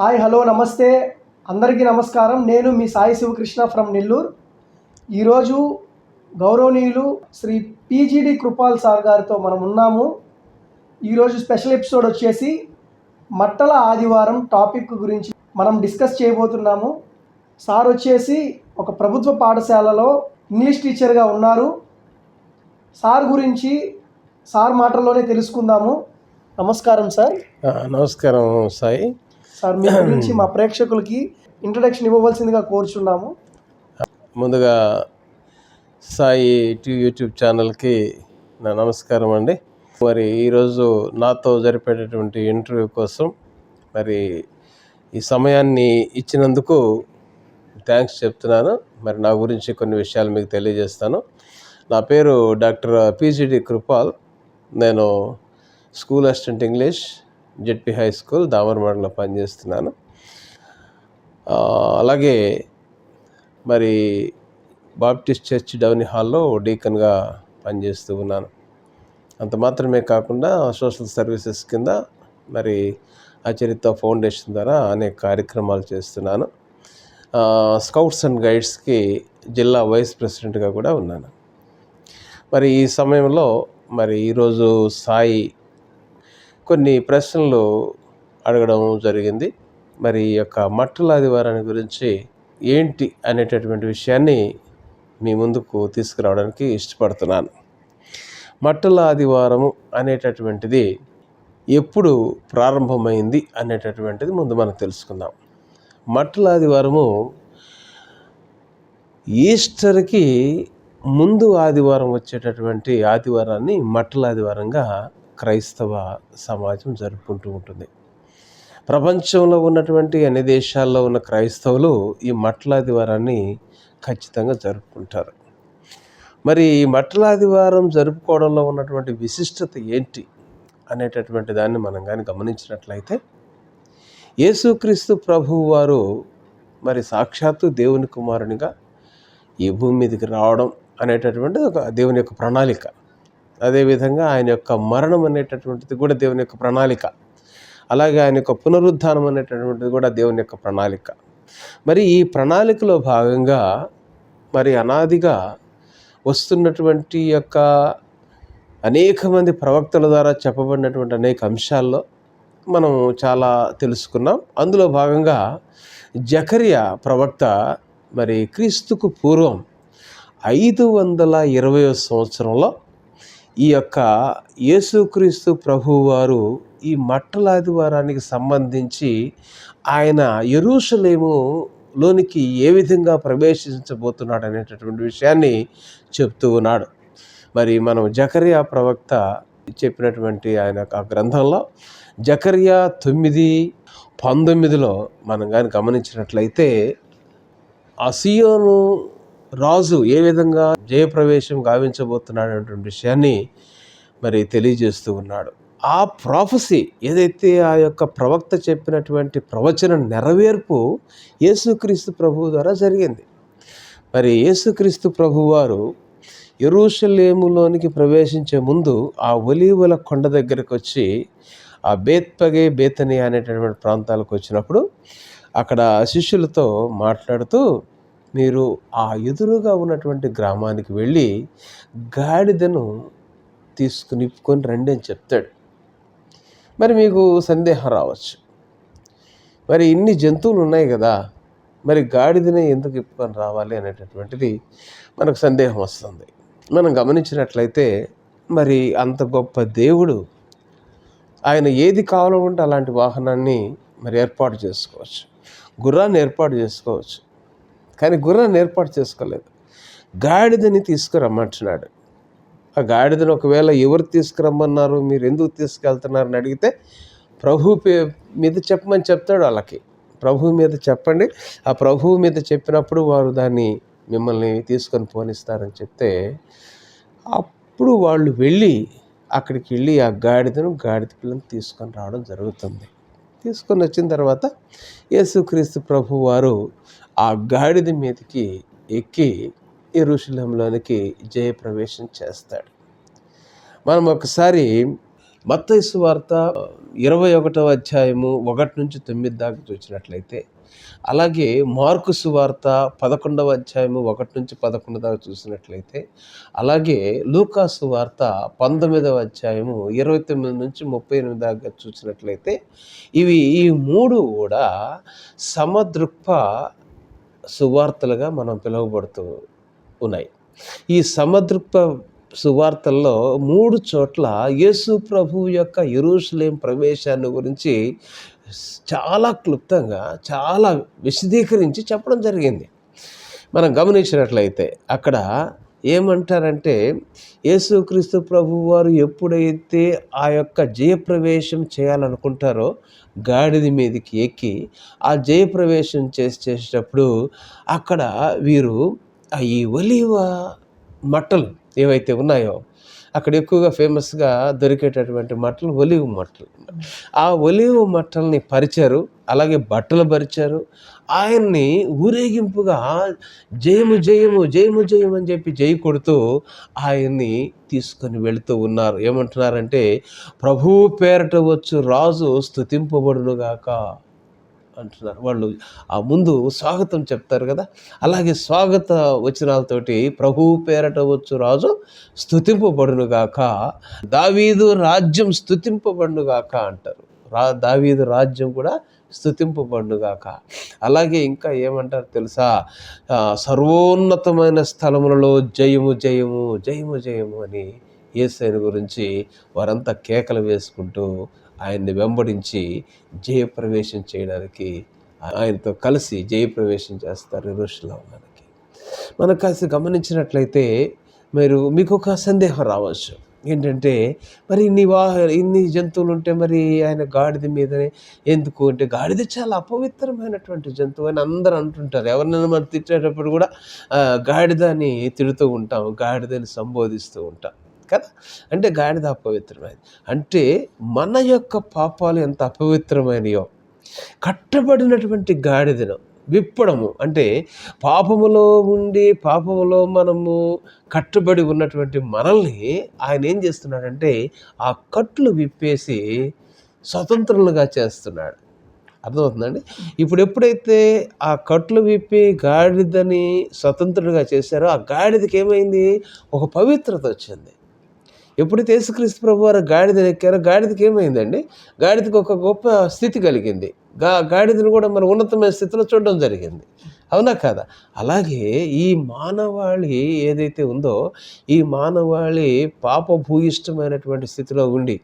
Hi hello నమస్తే. అందరికీ నమస్కారం. నేను మీ సాయి శివకృష్ణ ఫ్రమ్ నెల్లూరు. ఈరోజు గౌరవనీయులు శ్రీ పీజీడి కృపాల్ సార్ గారితో మనం ఉన్నాము. ఈరోజు స్పెషల్ ఎపిసోడ్ వచ్చేసి మట్టల ఆదివారం టాపిక్ గురించి మనం డిస్కస్ చేయబోతున్నాము. సార్ వచ్చేసి ఒక ప్రభుత్వ పాఠశాలలో ఇంగ్లీష్ టీచర్గా ఉన్నారు. సార్ గురించి సార్ మాటల్లోనే తెలుసుకుందాము. నమస్కారం సార్. నమస్కారం సాయి. సార్ మీ గురించి మా ప్రేక్షకులకి ఇంట్రడక్షన్ ఇవ్వవలసిందిగా కోరుచున్నాము. ముందుగా సాయి టీ యూట్యూబ్ ఛానల్కి నా నమస్కారం అండి. మరి ఈరోజు నాతో జరిపేటటువంటి ఇంటర్వ్యూ కోసం మరి ఈ సమయాన్ని ఇచ్చినందుకు థ్యాంక్స్ చెప్తున్నాను. మరి నా గురించి కొన్ని విషయాలు మీకు తెలియజేస్తాను. నా పేరు డాక్టర్ పీజీడి కృపాల్. నేను school assistant English ZP high school దామరమడలో పనిచేస్తున్నాను. అలాగే మరి బాప్టిస్ట్ చర్చ్ డౌని హాల్లో డీకన్గా పనిచేస్తూ ఉన్నాను. అంత మాత్రమే కాకుండా సోషల్ సర్వీసెస్ కింద మరి అచరిత ఫౌండేషన్ ద్వారా అనేక కార్యక్రమాలు చేస్తున్నాను. స్కౌట్స్ అండ్ గైడ్స్కి జిల్లా వైస్ ప్రెసిడెంట్గా కూడా ఉన్నాను. మరి ఈ సమయంలో మరి ఈరోజు సాయి కొన్ని ప్రశ్నలు అడగడం జరిగింది. మరి ఈ యొక్క మట్టల ఆదివారాన్ని గురించి ఏంటి అనేటటువంటి విషయాన్ని మీ ముందుకు తీసుకురావడానికి ఇష్టపడుతున్నాను. మట్టల ఆదివారము అనేటటువంటిది ఎప్పుడు ప్రారంభమైంది అనేటటువంటిది ముందు మనం తెలుసుకుందాం. మట్టల ఆదివారము ఈస్టర్కి ముందు ఆదివారం వచ్చేటటువంటి ఆదివారాన్ని మట్టల ఆదివారంగా క్రైస్తవ సమాజం జరుపుకుంటూ ఉంటుంది. ప్రపంచంలో ఉన్నటువంటి అన్ని దేశాల్లో ఉన్న క్రైస్తవులు ఈ మట్లాదివారాన్ని ఖచ్చితంగా జరుపుకుంటారు. మరి ఈ మట్లాదివారం జరుపుకోవడంలో ఉన్నటువంటి విశిష్టత ఏంటి అనేటటువంటి దాన్ని మనం కానీ గమనించినట్లయితే యేసుక్రీస్తు ప్రభువు వారు మరి సాక్షాత్తు దేవుని కుమారునిగా ఈ భూమి మీదకి రావడం అనేటటువంటి ఒక దేవుని యొక్క ప్రణాళిక. అదేవిధంగా ఆయన యొక్క మరణం అనేటటువంటిది కూడా దేవుని యొక్క ప్రణాళిక. అలాగే ఆయన యొక్క పునరుద్ధానం అనేటటువంటిది కూడా దేవుని యొక్క ప్రణాళిక. మరి ఈ ప్రణాళికలో భాగంగా మరి అనాదిగా వస్తున్నటువంటి యొక్క అనేక మంది ప్రవక్తల ద్వారా చెప్పబడినటువంటి అనేక అంశాల్లో మనం చాలా తెలుసుకున్నాం. అందులో భాగంగా జకరియా ప్రవక్త మరి క్రీస్తుకు పూర్వం ఐదు వందల ఇరవై సంవత్సరంలో ఈ యొక్క యేసుక్రీస్తు ప్రభువు వారు ఈ మట్టలాదివారానికి సంబంధించి ఆయన ఎరుషలేము లోనికి ఏ విధంగా ప్రవేశించబోతున్నాడు అనేటటువంటి విషయాన్ని చెప్తూ ఉన్నాడు. మరి మనం జకరియా ప్రవక్త చెప్పినటువంటి ఆయన యొక్క ఆ గ్రంథంలో జకరియా తొమ్మిది పంతొమ్మిదిలో మనం కానీ గమనించినట్లయితే అసియోను రాజు ఏ విధంగా జయప్రవేశం గావించబోతున్నాడు అనేటువంటి విషయాన్ని మరి తెలియజేస్తూ ఉన్నాడు. ఆ ప్రాఫసీ ఏదైతే ఆ యొక్క ప్రవక్త చెప్పినటువంటి ప్రవచన నెరవేర్పు యేసుక్రీస్తు ప్రభువు ద్వారా జరిగింది. మరి యేసుక్రీస్తు ప్రభువారు ఎరుషలేములోనికి ప్రవేశించే ముందు ఆ ఒలీవల కొండ దగ్గరకు వచ్చి ఆ బేత్పగే బేతని అనేటటువంటి ప్రాంతాలకు వచ్చినప్పుడు అక్కడ శిష్యులతో మాట్లాడుతూ మీరు ఆ ఎదురుగా ఉన్నటువంటి గ్రామానికి వెళ్ళి గాడిదను తీసుకుని ఇప్పుకొని రండి అని చెప్తాడు. మరి మీకు సందేహం రావచ్చు. మరి ఇన్ని జంతువులు ఉన్నాయి కదా మరి గాడిదనే ఎందుకు ఇప్పుకొని రావాలి అనేటటువంటిది మనకు సందేహం వస్తుంది. మనం గమనించినట్లయితే మరి అంత గొప్ప దేవుడు ఆయన ఏది కావాలంటే అలాంటి వాహనాన్ని మరి ఏర్పాటు చేసుకోవచ్చు. గుర్రాన్ని ఏర్పాటు చేసుకోవచ్చు. కానీ గుర్రాన్ని ఏర్పాటు చేసుకోలేదు. గాడిదని తీసుకురమ్మంటున్నాడు. ఆ గాడిదని ఒకవేళ ఎవరు తీసుకురమ్మన్నారు మీరు ఎందుకు తీసుకెళ్తున్నారని అడిగితే ప్రభు పే మీద చెప్పమని చెప్తాడు వాళ్ళకి. ప్రభు మీద చెప్పండి. ఆ ప్రభువు మీద చెప్పినప్పుడు వారు దాన్ని మిమ్మల్ని తీసుకొని పోనిస్తారని చెప్తే అప్పుడు వాళ్ళు వెళ్ళి అక్కడికి వెళ్ళి ఆ గాడిదను గాడిద పిల్లని తీసుకొని రావడం జరుగుతుంది. తీసుకొని వచ్చిన తర్వాత యేసుక్రీస్తు ప్రభు వారు ఆ గాడిద మీదకి ఎక్కి ఇరుషులంలోనికి జయప్రవేశం చేస్తాడు. మనం ఒకసారి మత్తయి వార్త ఇరవై ఒకటవ అధ్యాయము ఒకటి నుంచి తొమ్మిది దాకా చూసినట్లయితే అలాగే మార్కు సువార్త పదకొండవ అధ్యాయము ఒకటి నుంచి పదకొండు దాకా చూసినట్లయితే అలాగే లూకాసు వార్త పంతొమ్మిదవ అధ్యాయము ఇరవై తొమ్మిది నుంచి ముప్పై ఎనిమిది దాకా చూసినట్లయితే ఇవి ఈ మూడు కూడా సమదృక్ప సువార్తలుగా మనం పిలువబడుతూ ఉన్నాయి. ఈ సమదృక్ప సువార్తల్లో మూడు చోట్ల యేసు ప్రభు యొక్క ఎరుషలేం ప్రవేశాన్ని గురించి చాలా క్లుప్తంగా చాలా విశదీకరించి చెప్పడం జరిగింది. మనం గమనించినట్లయితే అక్కడ ఏమంటారంటే యేసుక్రీస్తు ప్రభు వారు ఎప్పుడైతే ఆ యొక్క జయప్రవేశం చేయాలనుకుంటారో గాడిద మీదకి ఎక్కి ఆ జయప్రవేశం చేసి చేసేటప్పుడు అక్కడ వీరు ఆ ఈ ఒలివ మట్టలు ఏవైతే ఉన్నాయో అక్కడ ఎక్కువగా ఫేమస్గా దొరికేటటువంటి మట్టలు ఒలివ మట్టలు. ఆ ఒలివ మట్టల్ని పరిచారు అలాగే బట్టలు పరిచారు. ఆయన్ని ఊరేగింపుగా జయము జయము జయము జయము అని చెప్పి జయ కొడుతూ ఆయన్ని తీసుకొని వెళుతూ ఉన్నారు. ఏమంటున్నారంటే ప్రభువు పేరట వచ్చు రాజు స్థుతింపబడునుగాక అంటున్నారు. వాళ్ళు ఆ ముందు స్వాగతం చెప్తారు కదా. అలాగే స్వాగత వచనాలతోటి ప్రభు పేరట వచ్చు రాజు స్థుతింపబడునుగాక దావీదు రాజ్యం స్థుతింపబడునుగాక అంటారు. రా దావీదు రాజ్యం కూడా స్థుతింపబడునుగాక అలాగే ఇంకా ఏమంటారు తెలుసా? సర్వోన్నతమైన స్థలములలో జయము జయము జయము జయము అని ఏసైన గురించి వారంతా కేకలు వేసుకుంటూ ఆయన్ని వెంబడించి జయప్రవేశం చేయడానికి ఆయనతో కలిసి జయప్రవేశం చేస్తారు ఎరుషులోనికి మనం కాస్త గమనించినట్లయితే మీరు మీకు ఒక సందేహం రావచ్చు. ఏంటంటే మరి ఇన్ని వాహ ఇన్ని జంతువులు ఉంటే మరి ఆయన గాడిద మీదనే ఎందుకు? అంటే గాడిద చాలా అపవిత్రమైనటువంటి జంతువు అని అందరూ అంటుంటారు. ఎవరినైనా మనం తిట్టేటప్పుడు కూడా గాడిదని తిడుతూ ఉంటాం గాడిదని సంబోధిస్తూ ఉంటాం. కదా? అంటే గాడిద అపవిత్రమైంది అంటే మన యొక్క పాపాలు ఎంత అపవిత్రమైనయో కట్టబడినటువంటి గాడిదను విప్పడము. అంటే పాపములో ఉండి పాపములో మనము కట్టుబడి ఉన్నటువంటి మనల్ని ఆయన ఏం చేస్తున్నాడంటే ఆ కట్లు విప్పేసి స్వతంత్రులుగా చేస్తున్నాడు. అర్థమవుతుందండి? ఇప్పుడు ఎప్పుడైతే ఆ కట్లు విప్పి గాడిదని స్వతంత్రుడిగా చేశారో ఆ గాడిదకి ఏమైంది? ఒక పవిత్రత వచ్చింది. ఎప్పుడైతే యేసుక్రీస్తు ప్రభు వారు గాడిదని ఎక్కారో గాడిదకి ఏమైందండి? గాడిదకి ఒక గొప్ప స్థితి కలిగింది. గా గాడిదని కూడా మన ఉన్నతమైన స్థితిలో చూడడం జరిగింది. అవునా కాదా? అలాగే ఈ మానవాళి ఏదైతే ఉందో ఈ మానవాళి పాపభూయిష్టమైనటువంటి స్థితిలో ఉండి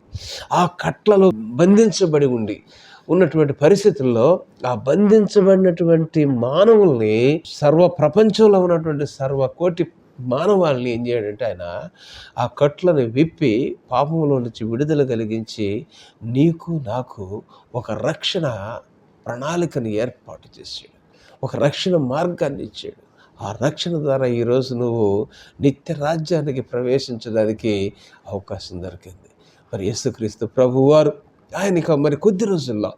ఆ కట్లలో బంధించబడి ఉండి ఉన్నటువంటి పరిస్థితుల్లో ఆ బంధించబడినటువంటి మానవుల్ని సర్వ ప్రపంచంలో ఉన్నటువంటి సర్వ కోటి మానవాళిని ఏం చేయడంటే ఆయన ఆ కట్లను విప్పి పాపంలో నుంచి విడుదల కలిగించి నీకు నాకు ఒక రక్షణ ప్రణాళికను ఏర్పాటు చేశాడు. ఒక రక్షణ మార్గాన్ని ఇచ్చాడు. ఆ రక్షణ ద్వారా ఈరోజు నువ్వు నిత్య రాజ్యానికి ప్రవేశించడానికి అవకాశం దొరికింది. మరి యేసుక్రీస్తు ప్రభువారు ఆయనకి మరి కొద్ది రోజుల్లో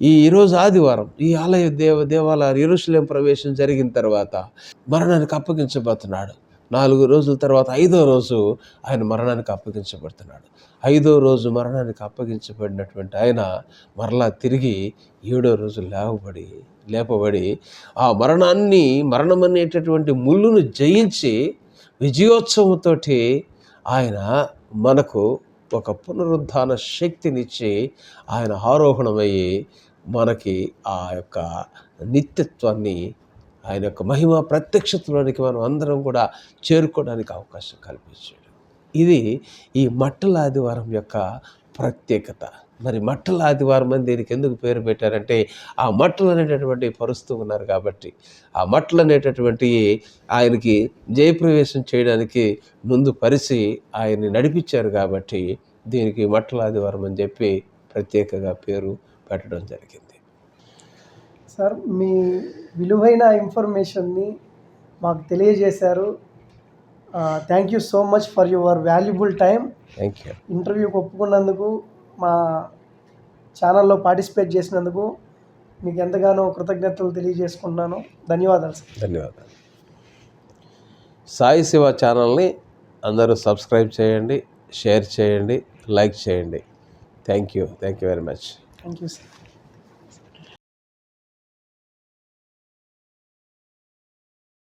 ఈ ఈరోజు ఆదివారం ఈ ఆలయ దేవ దేవాలయ ఎరుసలేం ప్రవేశం జరిగిన తర్వాత మరణానికి అప్పగించబోతున్నాడు నాలుగు రోజుల తర్వాత ఐదో రోజు ఆయన మరణానికి అప్పగించబడుతున్నాడు. ఐదో రోజు మరణానికి అప్పగించబడినటువంటి ఆయన మరలా తిరిగి ఏడో రోజు లేవబడి లేపబడి ఆ మరణాన్ని మరణం అనేటటువంటి ముళ్ళును జయించి విజయోత్సవంతోటి ఆయన మనకు ఒక పునరుద్ధాన శక్తినిచ్చి ఆయన ఆరోహణమయ్యి మనకి ఆ యొక్క నిత్యత్వాన్ని ఆయన యొక్క మహిమ ప్రత్యక్షతలోనికి మనం అందరం కూడా చేరుకోవడానికి అవకాశం కల్పించాడు. ఇది ఈ మట్టల ఆదివారం యొక్క ప్రత్యేకత. మరి మట్టల ఆదివారం అని దీనికి ఎందుకు పేరు పెట్టారంటే ఆ మట్టలు అనేటటువంటి పరుస్తూ ఉన్నారు కాబట్టి. ఆ మట్టలు అనేటటువంటి ఆయనకి జయప్రవేశం చేయడానికి ముందు పరిచి ఆయన్ని నడిపించారు కాబట్టి దీనికి మట్టల ఆదివారం అని చెప్పి ప్రత్యేకగా పేరు పెట్టడం జరిగింది. సార్ మీ విలువైన ఇన్ఫర్మేషన్ని మాకు తెలియజేశారు. Thank you so much for your valuable time thank you ఇంటర్వ్యూకి ఒప్పుకున్నందుకు మా ఛానల్లో పార్టిసిపేట్ చేసినందుకు మీకు ఎంతగానో కృతజ్ఞతలు తెలియజేసుకుంటున్నాను. ధన్యవాదాలు సార్. ధన్యవాదాలు. సాయి శివ ఛానల్ని అందరూ సబ్స్క్రైబ్ చేయండి షేర్ చేయండి లైక్ చేయండి. Thank you thank you very much thank you sir